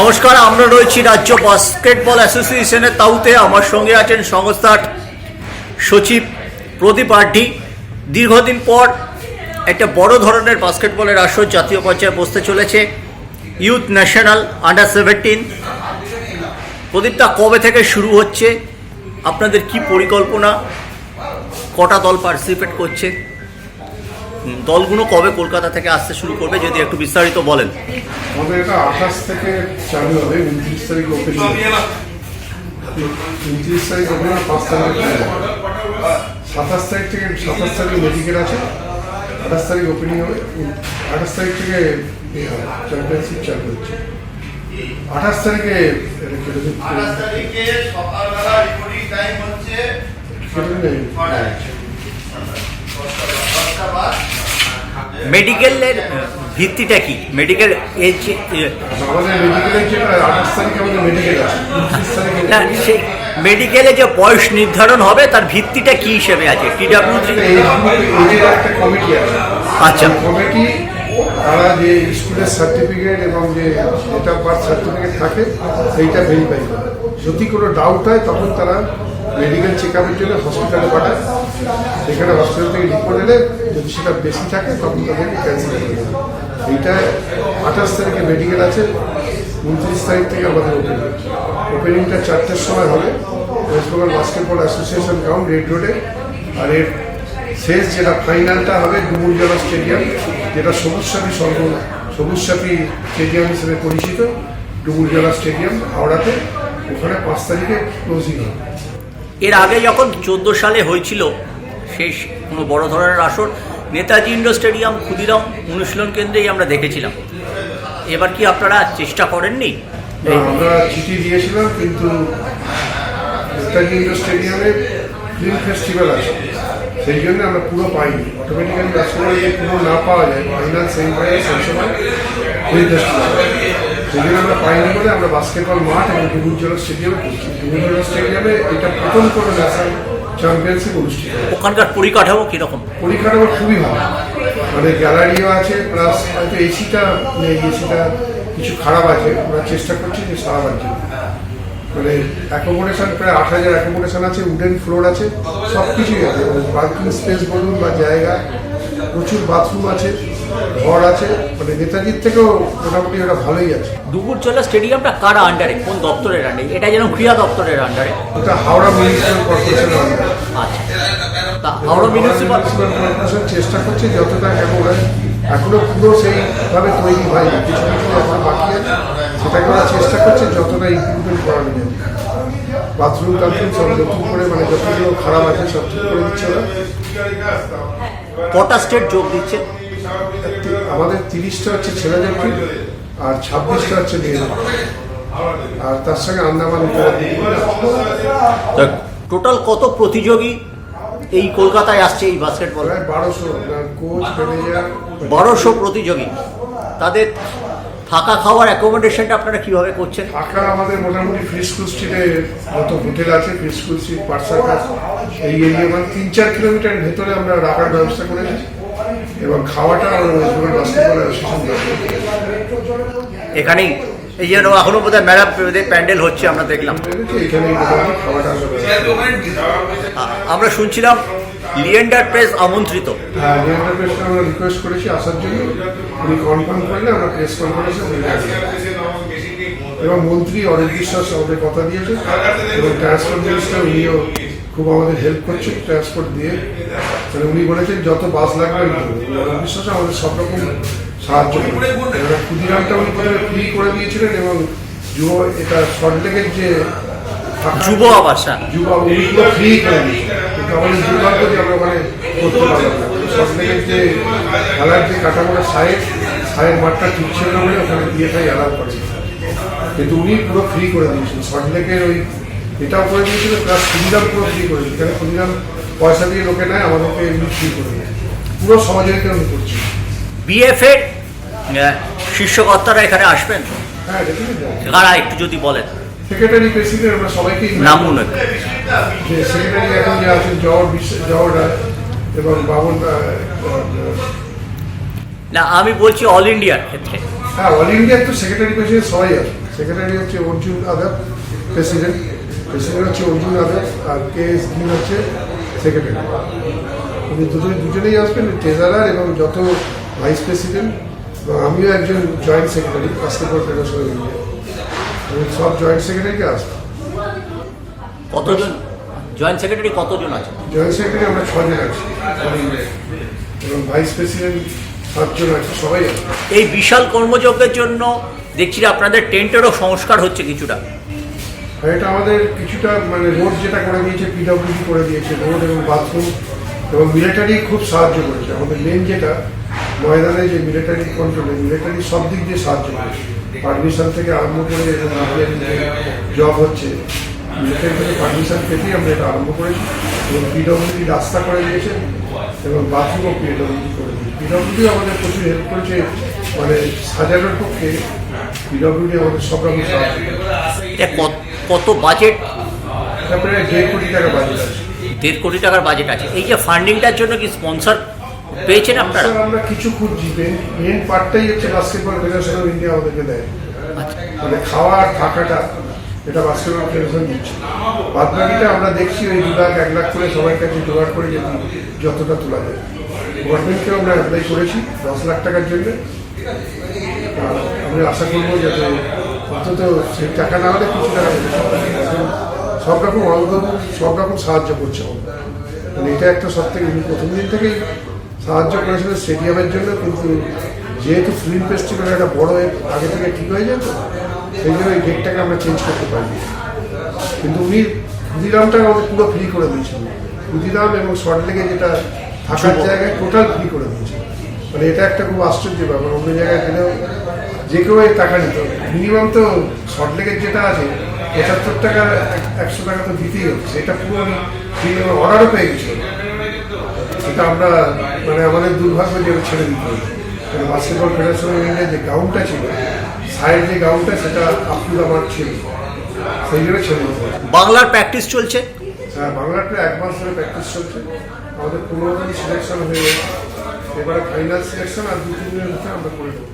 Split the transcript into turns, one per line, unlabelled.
নমস্কার, আমরা রয়েছি রাজ্য বাস্কেটবল অ্যাসোসিয়েশনের তাউতে আমার সঙ্গে আছেন সংস্থার সচিব প্রদীপ আড্ডি। দীর্ঘদিন পর একটা বড় ধরনের বাস্কেটবলের আসর জাতীয় পর্যায়ে বসতে চলেছে ইউথ ন্যাশনাল আন্ডার সেভেন্টিন প্রদীপটা কবে থেকে শুরু হচ্ছে? আপনাদের কি পরিকল্পনা? কটা দল পার্টিসিপেট করছে? দলগুলো কবে কলকাতা থেকে আসতে শুরু করবে যদি একটু বিস্তারিত বলেন?
আমাদের এটা আঠাশ থেকে চালু হবে উনত্রিশ তারিখ ওপেনিং উনত্রিশ তারিখ ওপেনিং পাঁচ তারিখ সাতাশ তারিখ থেকে সাতাশ তারিখ মেডিকেল আছে আঠাশ তারিখ ওপেনিং হবে আঠাশ তারিখ থেকে চ্যাম্পিয়নশিপ চালু হচ্ছে। আঠাশ তারিখে
আঠাশ তারিখে সকালবেলা রিপোর্টিং টাইম হচ্ছে
কেটে দিন।
দশটা বাদ
মেডিকেলের ভিত্তিটা কি? মেডিকেল না সেই মেডিকেলে যে বয়স নির্ধারণ হবে তার ভিত্তিটা কি হিসেবে আছে?
আছে।
আচ্ছা।
কমিটি তারা যে স্কুলের সার্টিফিকেট এবং যে ডেট অফ বার্থ সার্টিফিকেট থাকে সেইটা ভেরিফাই করে। যদি কোনো ডাউট হয় তখন তারা মেডিকেল চেক আপের জন্য হসপিটালে পাঠায় সেখানে হসপিটাল থেকে রিপোর্ট এলে যদি সেটা বেশি থাকে, তখন তাদেরকে ক্যান্সেল করে এইটা আঠাশ তারিখে মেডিকেল আছে, উনত্রিশ তারিখ থেকে আমাদের ওপেনিং ওপেনিংটা চারটের সময় হবে। West Bengal basketball association ground red রোডে আর এর শেষ যেটা ফাইনালটা হবে ডুমুরজলা স্টেডিয়াম, যেটা সবুজ সাথী সর্ব, সবুজ সাথী স্টেডিয়াম হিসেবে পরিচিত ডুমুরজলা স্টেডিয়াম, হাওড়াতে। ওখানে পাঁচ তারিখে ক্লোজিং হবে।
এর আগে যখন চোদ্দ সালে হয়েছিল শেষ কোনো বড় ধরনের আসর, নেতাজি ইন্ডোর স্টেডিয়াম, ক্ষুদিরাম অনুশীলন কেন্দ্রেই আমরা দেখেছিলাম। এবার কি আপনারা চেষ্টা করেননি?
আমরা চিঠি দিয়েছিলাম, কিন্তু নেতাজি ইন্ডোর স্টেডিয়ামে ফিল্ম ফেস্টিভ্যাল আছে। সেই জন্য আমরা পুরো পাইনি। অটোমেটিক্যালি পুরো না পাওয়া যায় ফাইনাল সেমিফাইনাল সেই জন্য আমরা পাইনি বলে আমরা বাস্কেটবল মাঠ এবং ডুবুরজলা স্টেডিয়ামে করছি। ডুবুরজলা স্টেডিয়ামে এটা প্রথম কোনো ন্যাশনাল চ্যাম্পিয়নশিপ অনুষ্ঠিত
ওখানকার পরিকাঠামো কীরকম?
পরিকাঠামো খুবই ভালো। মানে গ্যালারিও আছে প্লাস হয়তো এসিটা নেই এসিটা কিছু খারাপ আছে। ওরা চেষ্টা করছে যে সারাবার জন্য। মানে অ্যাকোমোডেশন প্রায় আট হাজার অ্যাকোমোডেশন আছে উডেন ফ্লোর আছে সব কিছুই আছে পার্কিং স্পেস বলুন বা জায়গা প্রচুর বাথরুম আছে। ঘর আছে মানে নেতাজির থেকেও মোটামুটি ওটা ভালোই আছে।
দুপুরজলা স্টেডিয়ামটা কার আন্ডারে কোন দপ্তরের আন্ডারে এটা যেন ক্রীড়া দপ্তরের আন্ডারে
ওটা হাওড়া মিউনিসিপ্যাল কর্পোরেশনের আন্ডারে
আচ্ছা। তা হাওড়া মিউনিসিপাল
কর্পোরেশন চেষ্টা করছে যতটা ওরা এখনও পুরো সেইভাবে তৈরি হয়নি কিছু কিছু এখন বাকি আছে। সেটাকে ওরা চেষ্টা করছে যতটা ইমপ্রুভমেন্ট করানো যায়। বাথরুম টাথরুম সব নতুন করে মানে যতগুলো খারাপ আছে সব ঠিক করে দিচ্ছে ওরা।
কটা স্টেট যোগ দিচ্ছে?
আমাদের তিরিশটা হচ্ছে ছেলেদের টিম আর ছাব্বিশটা হচ্ছে মেয়েদের। আর তার সঙ্গে আন্দামান
টোটাল কত প্রতিযোগী এই কলকাতায় আসছে এই বাস্কেটবল
বারোশো কোচ ম্যানেজার
বারোশো প্রতিযোগী। তাদের থাকা খাওয়ার অ্যাকোমোডেশনটা আপনারা কীভাবে করছেন?
থাকা আমাদের মোটামুটি ফ্রি স্কুল স্ট্রিটে যত হোটেল আছে ফ্রি স্কুল স্ট্রিট পার্সাকাস এই এরিয়া মানে তিন চার কিলোমিটার ভেতরে আমরা রাখার ব্যবস্থা করেছি। এবং খাওয়াটা আমরা ওয়েস্ট বেঙ্গল বাস্কেটবল অ্যাসোসিয়েশন
এখানেই এই যে এখনও বোধ হয় ম্যাডাম প্যান্ডেল হচ্ছে আমরা দেখলাম।
আমরা
শুনছিলাম লিয়েন্ডার প্রেস আমন্ত্রিত।
হ্যাঁ লিয়ান্ডার প্রেসকে আমরা রিকোয়েস্ট করেছি আসার জন্য। উনি কনফার্ম করলে আমরা প্রেস কনফারেন্সে এবং মন্ত্রী অরিত বিশ্বাস আমাদের কথা দিয়েছে। এবং ট্রান্সপোর্ট মিনিস্টার উনিও খুব আমাদের হেল্প করছেন ট্রান্সপোর্ট দিয়ে। মানে উনি বলেছেন যত বাস লাগবে বিশ্বাস আমাদের সব রকম সাহায্য ক্ষুদিরামটা উনি প্রথমে ফ্রি করে দিয়েছিলেন এবং যুব এটা সল্টলেকের যে
যুব আবাসা।
যুব উনি পুরো ফ্রি করে দিয়েছেন। কিন্তু আমাদের দুর্ভাগ্য যে আমরা ওখানে করতে পারলাম না। সল্টলেকের যে খেলার যে কাঠামোটা সাহেব সাহেব মাঠটা ঠিক ছিল না বলে ওখানে বিয়েটাই অ্যালাউ করে কিন্তু উনি পুরো ফ্রি করে দিয়েছেন। সল্টলেকের ওই এটাও করে দিয়েছিল প্লাস ক্ষুদিরাম পুরো ফ্রি করে দিয়েছে। এখানে ক্ষুদিরাম পয়সা দিয়ে লোকে নেয় আমাদেরকে এমনি ফ্রি করে দিয়েছে পুরো সহযোগিতা উনি করছেন
বিএফ এর আহ, শীর্ষকর্তারা এখানে আসবেন?
হ্যাঁ
কারা একটু যদি বলেন।
সেক্রেটারি প্রেসিডেন্ট আমরা সবাইকে
নামুন একটু।
যে সেক্রেটারি এখন যে আছেন জওয়ার বিশ্ব জওয়ার এবং বাবন
না আমি বলছি অল ইন্ডিয়ার ক্ষেত্রে।
হ্যাঁ অল ইন্ডিয়ার তো সেক্রেটারি প্রেসিডেন্ট সবাই আছে। সেক্রেটারি হচ্ছে অর্জুন আদাব প্রেসিডেন্ট প্রেসিডেন্ট হচ্ছে অর্জুন আদাব আর কে এস দিন হচ্ছে সেক্রেটারি। উনি দুজন দুজনেই আসবেন ট্রেজারার এবং যত ভাইস প্রেসিডেন্ট এবং আমিও একজন joint secretary basketball federation of India এবং সব জয়েন্ট সেক্রেটারিকে আসবে।
কতজন? জয়েন্ট সেক্রেটারি কতজন আছে
জয়েন্ট সেক্রেটারি আমরা ছজন আছি। এবং ভাইস প্রেসিডেন্ট সাতজন আছে সবাই আছে।
এই বিশাল কর্মযজ্ঞের জন্য দেখছি আপনাদের টেন্টেরও সংস্কার হচ্ছে কিছুটা।
এটা আমাদের কিছুটা মানে রোড যেটা করে দিয়েছে পিডব্লিউডি করে দিয়েছে, রোড এবং বাথরুম এবং মিলিটারি খুব সাহায্য করেছে। আমাদের মেন যেটা, ময়দানে যে মিলিটারি কন্ট্রোলে মিলিটারি সব দিক দিয়ে সাহায্য করেছে। পারমিশন থেকে আরম্ভ করে এবং জব হচ্ছে মিলিটারি থেকে পারমিশন পেতেই আমরা এটা আরম্ভ করেছি এবং পিডব্লিউডি রাস্তা করে দিয়েছে এবং বাথরুমও পিডব্লিউডি করে দিয়েছে। পিডব্লিউডি আমাদের প্রচুর হেল্প করেছে মানে সাজানোর পক্ষে পিডব্লিউডি আমাদের সব রকম সাহায্য
এটা কত- কত বাজেট
দেড় কোটি টাকা বাজেট আছে।
দেড় কোটি টাকার বাজেট আছে। এই যে ফান্ডিংটার জন্য কি স্পন্সর পেয়েছেন আপনারা?
আমরা কিছু খুঁজছি। মেন পার্টটাই হচ্ছে বাস্কেটবল ফেডারেশন অফ ইন্ডিয়া আমাদেরকে দেয়। মানে খাওয়া আর থাকাটা এটা বাস্কেটবল ফেডারেশন দিচ্ছে। বাদ বাকিটা আমরা দেখছি ওই দু লাখ এক লাখ করে সবার কাছে জোগাড় করে যদি যতটা তোলা যায়। গভর্নমেন্টকেও আমরা অ্যাপ্লাই করেছি দশ লাখ টাকার জন্য। আমরা আশা করব যাতে অন্তত সেই টাকা না হলে কিছু টাকা সব রকম অঙ্গ সব রকম সাহায্য করছে মানে এটা একটা সব থেকে প্রথম দিন থেকেই সাহায্য করেছিলেন স্টেডিয়ামের জন্য কিন্তু যেহেতু ফিল্ম ফেস্টিভ্যাল একটা বড় আগে থেকে ঠিক হয়ে যেত সেই জন্য এই ডেটটাকে আমরা চেঞ্জ করতে পারিনি। কিন্তু উনি ক্ষুদিরামটা আমাদের পুরো ফ্রি করে দিয়েছিলেন। ক্ষুদিরাম এবং শর্টলেগে যেটা থাকার জায়গায় টোটাল ফ্রি করে দিয়েছে মানে এটা একটা খুব আশ্চর্য ব্যাপার। অন্য জায়গায় গেলেও যে কেউ টাকা নিতে হবে। মিনিমাম তো শর্টলেগের যেটা আছে পঁচাত্তর টাকা একশো টাকা তো দিতেই হচ্ছে এটা পুরো আমি অর্ডারও পেয়ে গেছিলাম সেটা আমরা মানে আমাদের দুর্ভাগ্য যে ছেড়ে দিতে হবে। মানে বাস্কেটবল ফেডারেশন ইন্ডিয়া যে গ্রাউন্ডটা ছিল সাইড যে গ্রাউন্ডটা সেটা আপ্তুল আমার ছিল। সেই জন্য ছেড়ে দিতে হবে।
বাংলার প্র্যাকটিস চলছে?
হ্যাঁ বাংলাটা এক মাস ধরে প্র্যাকটিস চলছে। আমাদের পনেরো দিন সিলেকশন হয়ে গেছে। এবারে ফাইনাল সিলেকশন আর দু তিন দিনের মধ্যে আমরা করে দেবো।